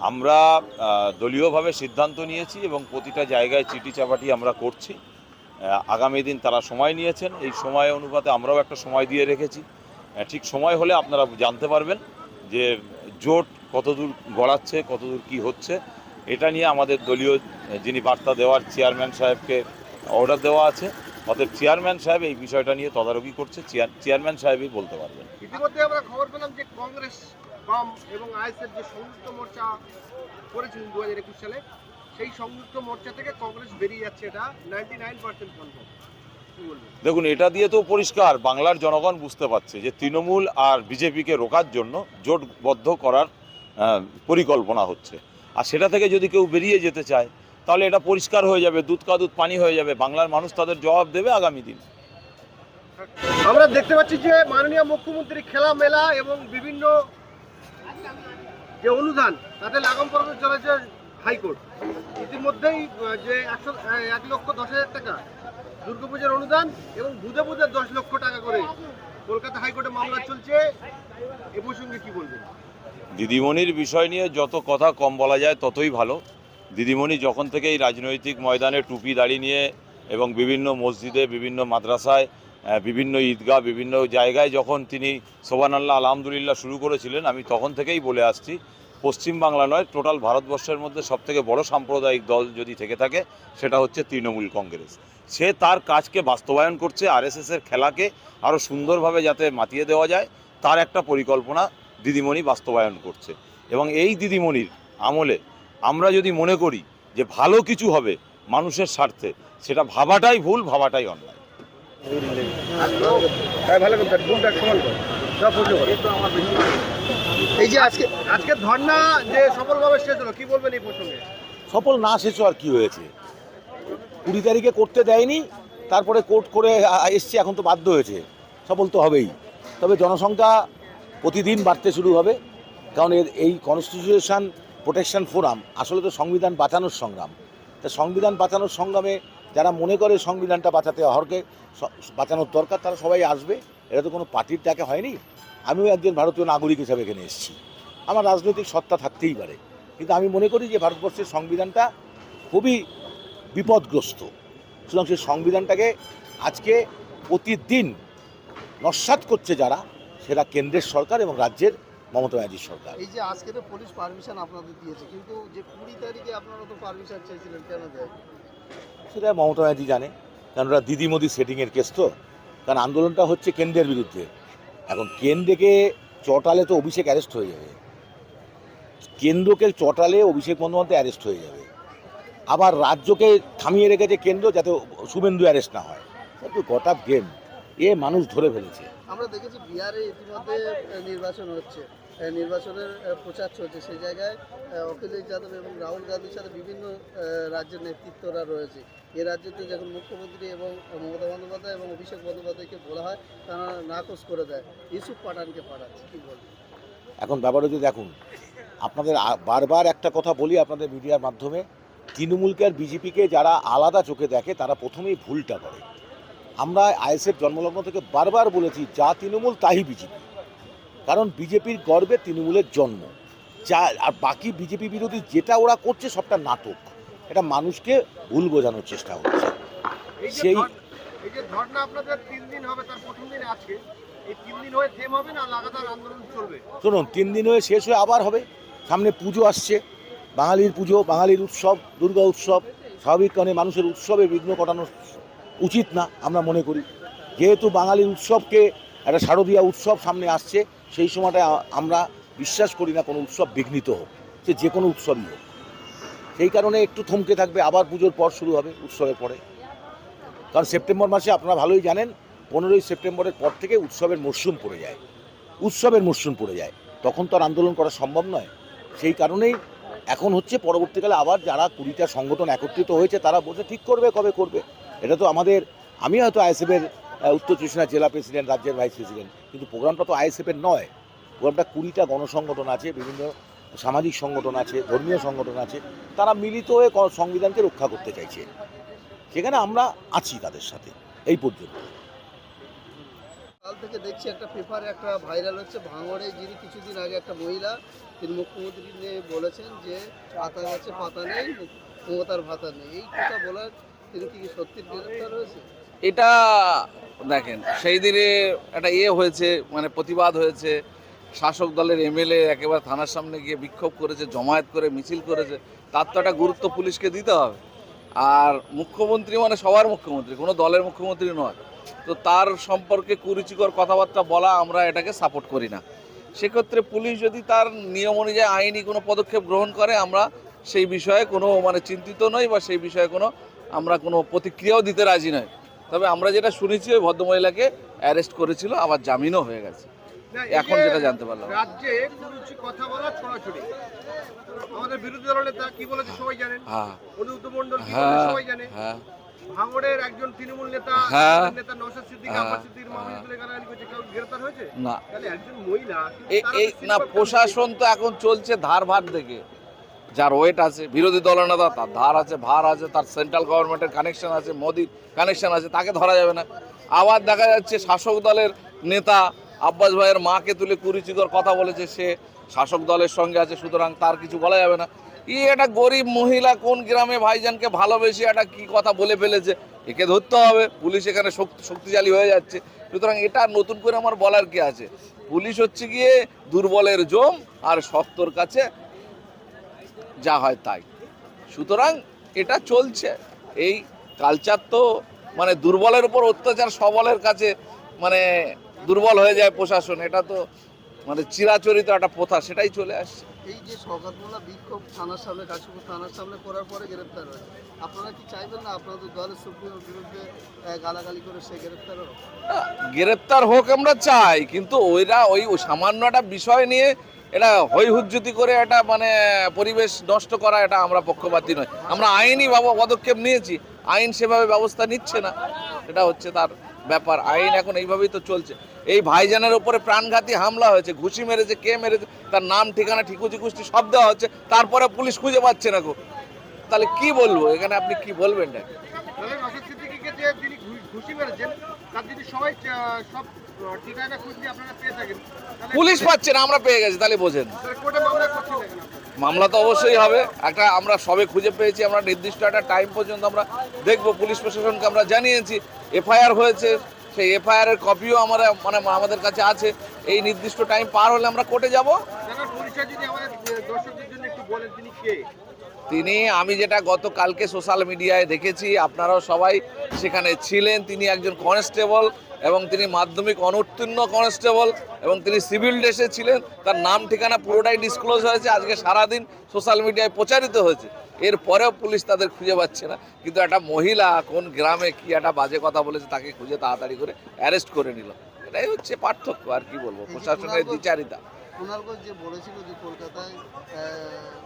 আমরা দলীয়ভাবে সিদ্ধান্ত নিয়েছি এবং প্রতিটা জায়গায় চিঠি চাপাটি আমরা করছি। আগামী দিন তারা সময় নিয়েছেন। এই সময় অনুপাতে আমরাও একটা সময় দিয়ে রেখেছি। ঠিক সময় হলে আপনারা জানতে পারবেন যে জোট কতদূর গড়াচ্ছে, কতদূর কি হচ্ছে। এটা নিয়ে আমাদের দলীয়, যিনি বার্তা দেওয়ার চেয়ারম্যান সাহেবকে অর্ডার দেওয়া আছে। অতএব চেয়ারম্যান সাহেব এই বিষয়টা নিয়ে তদারকি করছে। চেয়ার- চেয়ারম্যান সাহেবই বলতে পারবেন। ইতিমধ্যে আমরা খবর পেলাম যে কংগ্রেস বাম এবং আইএসএফ যে সংযুক্ত মোর্চা করেছিলেন দু হাজার একুশ সালে সেই সংযুক্ত মোর্চা থেকে কংগ্রেস বেরিয়ে যাচ্ছে এটা নাইনটি নাইন পার্সেন্ট কনফার্ম দেখুন এটা দিয়ে তো পরিষ্কার বাংলার জনগণ বুঝতে পারছে যে তৃণমূল আর বিজেপিকে রোকার জন্য জোটবদ্ধ করার পরিকল্পনা হচ্ছে। আর সেটা থেকে যদি কেউ বেরিয়ে যেতে চায় তাহলে এটা পরিষ্কার হয়ে যাবে দুধ কা দুধ পানি হয়ে যাবে বাংলার মানুষ তাদের জবাব দেবে আগামী দিন। আমরা দেখতে পাচ্ছি যে মাননীয় মুখ্যমন্ত্রী খেলা মেলা এবং বিভিন্ন যে অনুদান, তাতে লাগাম পড়াতে চলেছে হাইকোর্ট। ইতিমধ্যেই যে একশো এক লক্ষ দশ হাজার টাকা দুর্গাপূজার অনুদান এবং বুধে বুধে দশ লক্ষ টাকা করে কলকাতা হাইকোর্টে মামলা চলছে, এ প্রসঙ্গে কি বলবেন? দিদিমণির বিষয় নিয়ে যত কথা কম বলা যায় ততই ভালো। দিদিমণি যখন থেকে এই রাজনৈতিক ময়দানে টুপি দাঁড়িয়ে নিয়ে এবং বিভিন্ন মসজিদে, বিভিন্ন মাদ্রাসায় বিভিন্ন ঈদগাহ, বিভিন্ন জায়গায় যখন তিনি সোবান আল্লাহ আলহামদুলিল্লাহ শুরু করেছিলেন, আমি তখন থেকেই বলে আসছি পশ্চিমবাংলা নয়, টোটাল ভারতবর্ষের মধ্যে সবথেকে বড় সাম্প্রদায়িক দল যদি থেকে থাকে, সেটা হচ্ছে তৃণমূল কংগ্রেস। সে তার কাজকে বাস্তবায়ন করছে আরএসএসের খেলাকে আরও সুন্দরভাবে যাতে মাতিয়ে দেওয়া যায়, তার একটা পরিকল্পনা দিদিমণি বাস্তবায়ন করছে। এবং এই দিদিমণির আমলে আমরা যদি মনে করি যে ভালো কিছু হবে মানুষের স্বার্থে, সেটা ভাবাটাই ভুল, ভাবাটাই অন্যায়। করে এই যে আজকে আজকে ধর্না যে সফলভাবে শেষ হলো, কি বলবেন এই প্রসঙ্গে? সফল না শেষ আর কি হয়েছে? কুড়ি তারিখে করতে দেয়নি, তারপরে কোর্ট করে এসছে, এখন তো বাধ্য হয়েছে। সফল তো হবেই। তবে জনসংখ্যা প্রতিদিন বাড়তে শুরু হবে, কারণ এর এই কনস্টিটিউশন প্রোটেকশন ফোরাম আসলে তো সংবিধান বাঁচানোর সংগ্রাম। তা সংবিধান বাঁচানোর সংগ্রামে যারা মনে করে সংবিধানটা বাঁচাতে হরকে বাঁচানোর দরকার, তারা সবাই আসবে। এটা তো কোনো পার্টির ডাকে হয়নি। আমিও একজন ভারতীয় নাগরিক হিসাবে এখানে এসেছি। আমার রাজনৈতিক সত্তা থাকতেই পারে। কিন্তু আমি মনে করি যে ভারতবর্ষের সংবিধানটা খুবই বিপদগ্রস্ত। সুতরাং সেই সংবিধানটাকে আজকে প্রতিদিন নস্বাত করছে যারা, সেটা কেন্দ্রের সরকার এবং রাজ্যের মমতা ব্যানার্জির সরকার। এই যে আজকে তো পুলিশ পারমিশন আপনাদের দিয়েছে, কিন্তু যে কুড়ি তারিখে আপনারা তো পারমিশন চেয়েছিলেন কেন দেয় সেটা মমতা ব্যানার্জি জানে, কারণ ওরা দিদি মোদি সেটিংয়ের কেস তো। কারণ আন্দোলনটা হচ্ছে কেন্দ্রের বিরুদ্ধে। এখন কেন্দ্রকে চটালে তো অভিষেক অ্যারেস্ট হয়ে যাবে। কেন্দ্রকে চটালে অভিষেক বন্দ্যোপাধ্যায় অ্যারেস্ট হয়ে যাবে। আবার রাজ্যকে থামিয়ে রেখেছে কেন্দ্র যাতে শুভেন্দু অ্যারেস্ট না হয়। তো গোটা গেম এ মানুষ ধরে ফেলেছে। আমরা দেখেছি বিহারে ইতিমধ্যে নির্বাচন হচ্ছে। নির্বাচনের প্রচার চলছে। সেই জায়গায় অখিলেশ যাদব এবং রাহুল গান্ধীর সাথে বিভিন্ন রাজ্যের নেতৃত্বরা রয়েছে। এ রাজ্যতে যখন মুখ্যমন্ত্রী এবং মমতা বন্দ্যোপাধ্যায় এবং অভিষেক বন্দ্যোপাধ্যায়কে বলা হয়, তারা নাকচ করে দেয়। ইউসুফ পাঠানকে পাঠাচ্ছে। কি বলবেন এখন ব্যাপার হচ্ছে দেখুন, আপনাদের বারবার একটা কথা বলি আপনাদের মিডিয়ার মাধ্যমে, তৃণমূলকে আর বিজেপিকে যারা আলাদা চোখে দেখে, তারা প্রথমেই ভুলটা করে। আমরা আইএসএফ জন্মলগ্ন থেকে বারবার বলেছি, যা তৃণমূল, তাই বিজেপি। কারণ বিজেপির গর্বে তৃণমূলের জন্ম। যা আর বাকি বিজেপি বিরোধী যেটা ওরা করছে সবটা নাটক। এটা মানুষকে ভুল বোঝানোর চেষ্টা হচ্ছে। সেই- ধর- এই যে ধর্না আপনাদের তিন দিন হবে তার প্রথম দিন আজকে শুনুন তিন দিন হয়ে শেষ হয়ে আবার হবে। সামনে পুজো আসছে। বাঙালির পুজো বাঙালির উৎসব দুর্গা উৎসব স্বাভাবিক কারণে মানুষের উৎসবে বিঘ্ন ঘটানো উচিত না আমরা মনে করি। যেহেতু বাঙালির উৎসবকে একটা শারদীয়া উৎসব সামনে আসছে সেই সময়টা আমরা বিশ্বাস করি না কোনো উৎসব বিঘ্নিত হোক, সে যে কোনো উৎসবই হোক। সেই কারণে একটু থমকে থাকবে, আবার পুজোর পর শুরু হবে উৎসবের পরে। কারণ সেপ্টেম্বর মাসে আপনারা ভালোই জানেন, পনেরোই সেপ্টেম্বরের পর থেকে উৎসবের মরশুম পড়ে যায়। উৎসবের মরশুম পড়ে যায়। তখন তো আর আন্দোলন করা সম্ভব নয়। সেই কারণেই এখন হচ্ছে পরবর্তীকালে আবার যারা কুড়িটা সংগঠন একত্রিত হয়েছে, তারা বসে ঠিক করবে, কবে করবে? এটা তো আমাদের, আমি হয়তো আইএসএফের উত্তর চব্বিশ জেলা প্রেসিডেন্ট রাজ্যের ভাইস প্রেসিডেন্ট কিন্তু প্রোগ্রামটা তো আইএসএফের নয়। প্রোগ্রামটা কুড়িটা গণসংগঠন আছে বিভিন্ন সামাজিক সংগঠন আছে ধর্মীয় সংগঠন আছে। তারা মিলিত হয়ে সংবিধানকে রক্ষা করতে চাইছে। সেখানে আমরা আছি তাদের সাথে এই পর্যন্ত। কাল থেকে দেখছি একটা পেপারে একটা ভাইরাল হচ্ছে। ভাঙড়ে যিনি কিছুদিন আগে একটা মহিলা তিনি মুখ্যমন্ত্রী নিয়ে বলেছেন যে পাতা গাছে পাতা নেই মমতার ভাতা নেই। এই কথা বলার তিনি কি সত্যি গ্রেফতার হয়েছে? এটা দেখেন, সেই দিনে একটা ইয়ে হয়েছে মানে প্রতিবাদ হয়েছে। শাসক দলের এমএলএ একেবারে থানার সামনে গিয়ে বিক্ষোভ করেছে, জমায়েত করে, মিছিল করেছে। তার তো একটা গুরুত্ব পুলিশকে দিতে হবে। আর মুখ্যমন্ত্রী মানে সবার মুখ্যমন্ত্রী, কোনো দলের মুখ্যমন্ত্রী নয়। তো তার সম্পর্কে কুরুচিকর কথাবার্তা বলা আমরা এটাকে সাপোর্ট করি না। সেক্ষেত্রে পুলিশ যদি তার নিয়ম অনুযায়ী আইনি কোনো পদক্ষেপ গ্রহণ করে, আমরা সেই বিষয়ে কোনো মানে চিন্তিত নই বা সেই বিষয়ে কোনো, আমরা কোনো প্রতিক্রিয়াও দিতে রাজি নয় তবে আমরা যেটা শুনেছি ওই ভদ্রমহিলাকে অ্যারেস্ট করেছিল আবার জামিনও হয়ে গেছে। এখন যেটা জানতে পারলাম। রাজ্যে কথা বলা ছড়াছড়ি। আমাদের বিরোধী দলের নেতা কি বলেছে সবাই জানেন? হ্যাঁ। হ্যাঁ সবাই জানে হ্যাঁ। ভাঙড়ের একজন তৃণমূল নেতা। নেতা নওশাদ সিদ্দিক। আব্বাস সিদ্দিক মাহমুদ তুলে গালাগালি করছে কেউ গ্রেফতার হয়েছে? না। তাহলে একজন মহিলা এই না প্রশাসন তো এখন চলছে ধার ভার দেখে যার ওয়েট আছে, বিরোধী দলনেতা তার ধার আছে, ভার আছে, তার সেন্ট্রাল গভর্নমেন্টের কানেকশন আছে, মোদির কানেকশন আছে, তাকে ধরা যাবে না। আবার দেখা যাচ্ছে শাসক দলের নেতা আব্বাস ভাইয়ের মাকে তুলে কুরুচিকর কথা বলেছে, সে শাসক দলের সঙ্গে আছে, সুতরাং তার কিছু বলা যাবে না। ই একটা গরিব মহিলা কোন গ্রামে ভাইজানকে ভালোবেসে একটা কি কথা বলে ফেলেছে? একে ধরতে হবে। পুলিশ এখানে শক্তি, শক্তিশালী হয়ে যাচ্ছে। সুতরাং এটা নতুন করে আমার বলার কি আছে? পুলিশ হচ্ছে গিয়ে দুর্বলের জম আর শক্তর কাছে যা হয় তাই। সুতরাং এটা চলছে। এই কালচার তো মানে দুর্বলের উপর অত্যাচার সবলের কাছে মানে দুর্বল হয়ে যায় প্রশাসন। এটা তো মানে চিরাচরিত একটা প্রথা সেটাই চলে আসছে। এই যে সকালবেলা বিক্ষোভ থানার সামনে কাশীপুর থানার সামনে করার পরে গ্রেফতার হয়েছে আপনারা কি চাইবেন না আপনাদের দলের সুপ্রিমোর বিরুদ্ধে গালাগালি করে সে গ্রেফতার হোক? গ্রেপ্তার হোক আমরা চাই কিন্তু ওইরা ওই ওই সামান্য একটা বিষয় নিয়ে এটা হই হুজ্জুতি করে এটা মানে পরিবেশ নষ্ট করা এটা আমরা পক্ষপাতী নয় আমরা আইনি পদক্ষেপ নিয়েছি, আইন সেভাবে ব্যবস্থা নিচ্ছে না। এটা হচ্ছে তার ব্যাপার। আইন এখন এইভাবেই তো চলছে। এই ভাইজানের উপরে প্রাণঘাতী হামলা হয়েছে, ঘুষি মেরেছে, কে মেরেছে, তার নাম, ঠিকানা, ঠিকুচি কুষ্টি সব দেওয়া হচ্ছে, তারপরে পুলিশ খুঁজে পাচ্ছে না গো। তাহলে কি বলব? এখানে আপনি কি বলবেন? সবাই সব পুলিশ পাচ্ছে না আমরা পেয়ে গেছি তাহলে বোঝেন। মামলা তো অবশ্যই হবে। একটা আমরা সবে খুঁজে পেয়েছি আমরা নির্দিষ্ট একটা টাইম পর্যন্ত আমরা দেখব পুলিশ প্রশাসনকে আমরা জানিয়েছি। এফআইআর হয়েছে সেই এফআইআর এর কপিও আমরা মানে আমাদের কাছে আছে। এই নির্দিষ্ট টাইম পার হলে আমরা কোর্টে যাব। দর্শকদের জন্য একটু বলেন তিনি কে? তিনি, আমি যেটা গতকালকে সোশ্যাল মিডিয়ায় দেখেছি, আপনারাও সবাই সেখানে ছিলেন। তিনি একজন কনস্টেবল এবং তিনি মাধ্যমিক অনুত্তীর্ণ কনস্টেবল এবং তিনি সিভিল ড্রেসে ছিলেন। তার নাম, ঠিকানা পুরোটাই ডিসক্লোজ হয়েছে। আজকে সারাদিন সোশ্যাল মিডিয়ায় প্রচারিত হয়েছে। এরপরেও পুলিশ তাদের খুঁজে পাচ্ছে না। কিন্তু একটা মহিলা কোন গ্রামে কি একটা বাজে কথা বলেছে তাকে খুঁজে তাড়াতাড়ি করে অ্যারেস্ট করে নিল। এটাই হচ্ছে পার্থক্য, আর কি বলব? প্রশাসনের দ্বিচারিতা কুণালগঞ্জ যে বলেছিল যে কলকাতায়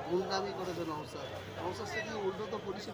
গুন্ডামি করেছে নৌসাদ নৌসাদ সে কি উল্টো তো পুলিশের